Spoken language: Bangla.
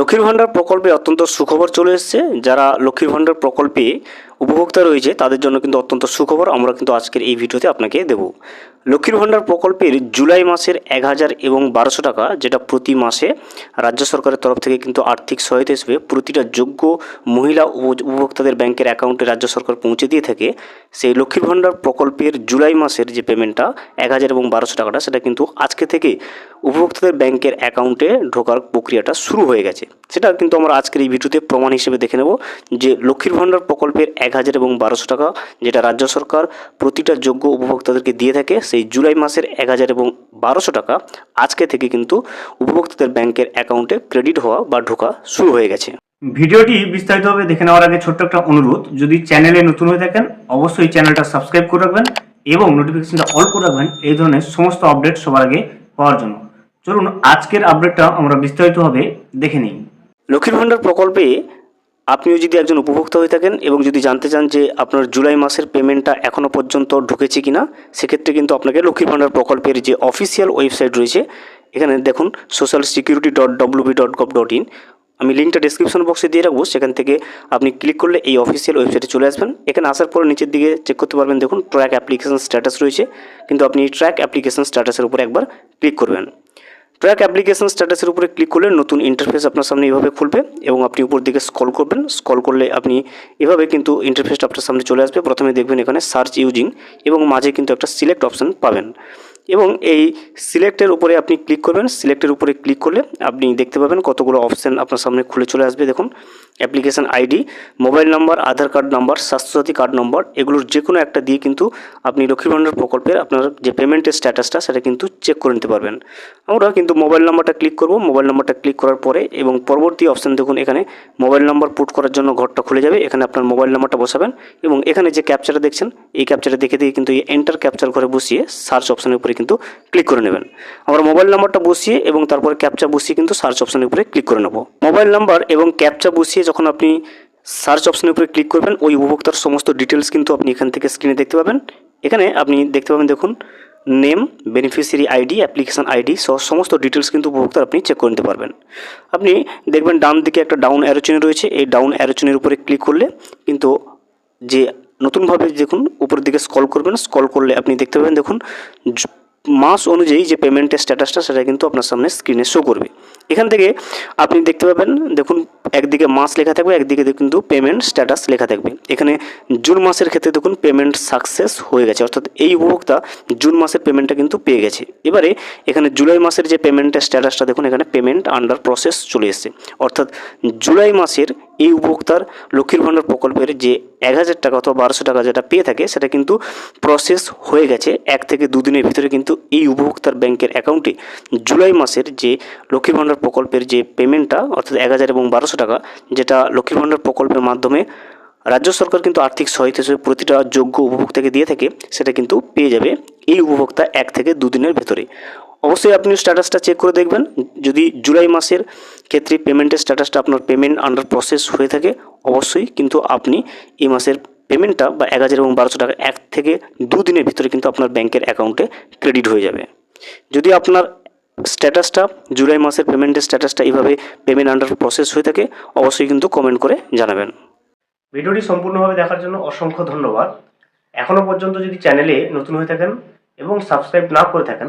লক্ষ্মীর ভাণ্ডার প্রকল্পে অত্যন্ত সুখবর চলে এসছে। যারা লক্ষ্মীর ভাণ্ডার প্রকল্পে উপভোক্তা রয়েছে, তাদের জন্য কিন্তু অত্যন্ত সুখবর। আমরা কিন্তু আজকের এই ভিডিওতে আপনাকে দেব। লক্ষ্মীর ভাণ্ডার প্রকল্পের জুলাই মাসের এক হাজার এবং বারোশো টাকা, যেটা প্রতি মাসে রাজ্য সরকারের তরফ থেকে কিন্তু আর্থিক সহায়তা হিসেবে প্রতিটা যোগ্য মহিলা উপ- উপভোক্তাদের ব্যাংকের অ্যাকাউন্টে রাজ্য সরকার পৌঁছে দিয়ে থাকে। সেই লক্ষ্মীর ভাণ্ডার প্রকল্পের জুলাই মাসের যে পেমেন্টটা, এক হাজার এবং বারোশো টাকাটা, সেটা কিন্তু আজকে থেকে উপভোক্তাদের ব্যাংকের অ্যাকাউন্টে ঢোকার প্রক্রিয়াটা শুরু হয়ে গেছে। সেটা কিন্তু আমরা আজকের এই ভিডিওতে প্রমাণ হিসেবে দেখে নেব যে লক্ষ্মীর ভাণ্ডার প্রকল্পের এক হাজার এবং বারোশো টাকা যেটা রাজ্য সরকার প্রতিটা যোগ্য উপভোক্তাদেরকে দিয়ে থাকে সেই জুলাই মাসের এক হাজার এবং বারোশো টাকা আজকে থেকে কিন্তু উপভোক্তাদের ব্যাংকের অ্যাকাউন্টে ক্রেডিট হওয়া বা ঢোকা শুরু হয়ে গেছে। ভিডিওটি বিস্তারিতভাবে দেখে নেওয়ার আগে ছোট্ট একটা অনুরোধ যদি চ্যানেলে নতুন হয়ে থাকেন অবশ্যই চ্যানেলটা সাবস্ক্রাইব করে রাখবেন এবং নোটিফিকেশনটা অল করে রাখবেন এই ধরনের সমস্ত আপডেট সবার আগে পাওয়ার জন্য। চলুন আজকের আপডেটটা আমরা বিস্তারিতভাবে দেখে নিই। লক্ষ্মীর ভাণ্ডার প্রকল্পে আপনিও যদি একজন উপভোক্তা হয়ে থাকেন এবং যদি জানতে চান যে আপনার জুলাই মাসের পেমেন্টটা এখনও পর্যন্ত ঢুকেছে কিনা, সেক্ষেত্রে কিন্তু আপনাকে লক্ষ্মী ভাণ্ডার প্রকল্পের যে অফিসিয়াল ওয়েবসাইট রয়েছে, এখানে দেখুন social security dot WB dot gov dot in আমি লিঙ্কটা ডিসক্রিপশন বক্সে দিয়ে রাখব, সেখান থেকে আপনি ক্লিক করলে এই অফিসিয়াল ওয়েবসাইটে চলে আসবেন। এখানে আসার পরে নিচের দিকে চেক করতে পারবেন, দেখুন ট্র্যাক অ্যাপ্লিকেশন স্ট্যাটাস রয়েছে। কিন্তু আপনি ট্র্যাক অ্যাপ্লিকেশন স্ট্যাটাসের উপর একবার ক্লিক করবেন। ট্র্যাক অ্যাপ্লিকেশন স্ট্যাটাসের উপরে ক্লিক করলে নতুন ইন্টারফেস আপনার সামনে এভাবে খুলবে এবং আপনি উপর দিকে স্কল করবেন। স্কল করলে আপনি এভাবে কিন্তু ইন্টারফেসটা আপনার সামনে চলে আসবে। প্রথমে দেখবেন এখানে সার্চ ইউজিং এবং মাঝে কিন্তু একটা সিলেক্ট অপশান পাবেন। এবং এই সিলেক্টের উপরে আপনি ক্লিক করবেন। সিলেক্টের উপরে ক্লিক করলে আপনি দেখতে পাবেন কতগুলো অপশান আপনার সামনে খুলে চলে আসবে। দেখুন application ID mobile number Aadhaar card number Swasthyasathi card নম্বর এগুলোর যে কোনো একটা দিয়ে কিন্তু আপনি লক্ষ্মী ভাণ্ডার প্রকল্পের আপনার যে পেমেন্টের স্ট্যাটাসটা সেটা কিন্তু চেক করে নিতে পারবেন। আমরা কিন্তু মোবাইল নাম্বারটা ক্লিক করব। মোবাইল নাম্বারটা ক্লিক করার পরে এবং পরবর্তী অপশান দেখুন, এখানে মোবাইল নাম্বার পুট করার জন্য ঘরটা খুলে যাবে। এখানে আপনার মোবাইল নাম্বারটা বসাবেন এবং এখানে যে ক্যাপচারটা দেখছেন, এই ক্যাপচারটা দেখে দিয়ে কিন্তু এই এন্টার ক্যাপচার ঘরে বসিয়ে সার্চ অপশানের উপরে কিন্তু ক্লিক করে নেবেন। আমরা মোবাইল নাম্বারটা বসিয়ে এবং তারপরে ক্যাপচা বসিয়ে কিন্তু সার্চ অপশানের উপরে ক্লিক করে নেব। মোবাইল নাম্বার এবং ক্যাপচা বসিয়ে যখন আপনি সার্চ অপশানের উপরে ক্লিক করবেন, ওই উপভোক্তার সমস্ত ডিটেলস কিন্তু আপনি এখান থেকে স্ক্রিনে দেখতে পাবেন। এখানে আপনি দেখতে পাবেন, দেখুন name beneficiary ID application ID সহ সমস্ত ডিটেলস কিন্তু উপভোক্তার আপনি চেক করে নিতে পারবেন। আপনি দেখবেন, ডান দিকে একটা ডাউন অ্যারোচিনে রয়েছে। এই ডাউন অ্যারোচিনের উপরে ক্লিক করলে কিন্তু যে নতুনভাবে, দেখুন, উপরের দিকে স্কল করবেন। স্কল করলে আপনি দেখতে পাবেন, দেখুন মাস অনুযায়ী যে পেমেন্টের স্ট্যাটাসটা সেটা কিন্তু আপনার সামনে স্ক্রিনে শো করবে। এখান থেকে আপনি দেখতে পাবেন, দেখুন, একদিকে মাস লেখা থাকবে, একদিকে কিন্তু পেমেন্ট স্ট্যাটাস লেখা থাকবে। এখানে জুন মাসের ক্ষেত্রে দেখুন পেমেন্ট সাকসেস হয়ে গেছে। অর্থাৎ এই উপভোক্তা জুন মাসের পেমেন্টটা কিন্তু পেয়ে গেছে। এবারে এখানে জুলাই মাসের যে পেমেন্টের স্ট্যাটাসটা দেখুন, এখানে পেমেন্ট আন্ডার প্রসেস চলে এসেছে। অর্থাৎ জুলাই মাসের এই উপভোক্তার লক্ষ্মীর ভাণ্ডার প্রকল্পের যে এক হাজার টাকা অথবা বারোশো টাকা যেটা পেয়ে থাকে, সেটা কিন্তু প্রসেস হয়ে গেছে। এক থেকে দুদিনের ভিতরে কিন্তু এই উপভোক্তার ব্যাংকের অ্যাকাউন্টে জুলাই মাসের যে লক্ষ্মীর ভাণ্ডার প্রকল্পের যে পেমেন্টটা অর্থাৎ এক হাজার এবং বারোশো টাকা, যেটা লক্ষ্মীর ভাণ্ডার প্রকল্পের মাধ্যমে রাজ্য সরকার কিন্তু আর্থিক সহায়তা হিসেবে প্রতিটা যোগ্য উপভোক্তাকে দিয়ে থাকে, সেটা কিন্তু পেয়ে যাবে এই উপভোক্তা এক থেকে দুদিনের ভেতরে। অবশ্যই আপনি স্ট্যাটাসটা চেক করে দেখবেন। যদি জুলাই মাসের ক্ষেত্রে পেমেন্টের স্ট্যাটাসটা আপনার পেমেন্ট আন্ডার প্রসেস হয়ে থাকে, অবশ্যই কিন্তু আপনি এই মাসের পেমেন্টটা বা এক হাজার এবং বারোশো টাকা এক থেকে দুদিনের ভিতরে কিন্তু আপনার ব্যাংকের অ্যাকাউন্টে ক্রেডিট হয়ে যাবে। যদি আপনার স্ট্যাটাসটা জুলাই মাসের পেমেন্টের স্ট্যাটাসটা এইভাবে পেমেন্ট আন্ডার প্রসেস হয়ে থাকে, অবশ্যই কিন্তু কমেন্ট করে জানাবেন। ভিডিওটি সম্পূর্ণভাবে দেখার জন্য অসংখ্য ধন্যবাদ। এখনও পর্যন্ত যদি চ্যানেলে নতুন হয়ে থাকেন এবং সাবস্ক্রাইব না করে থাকেন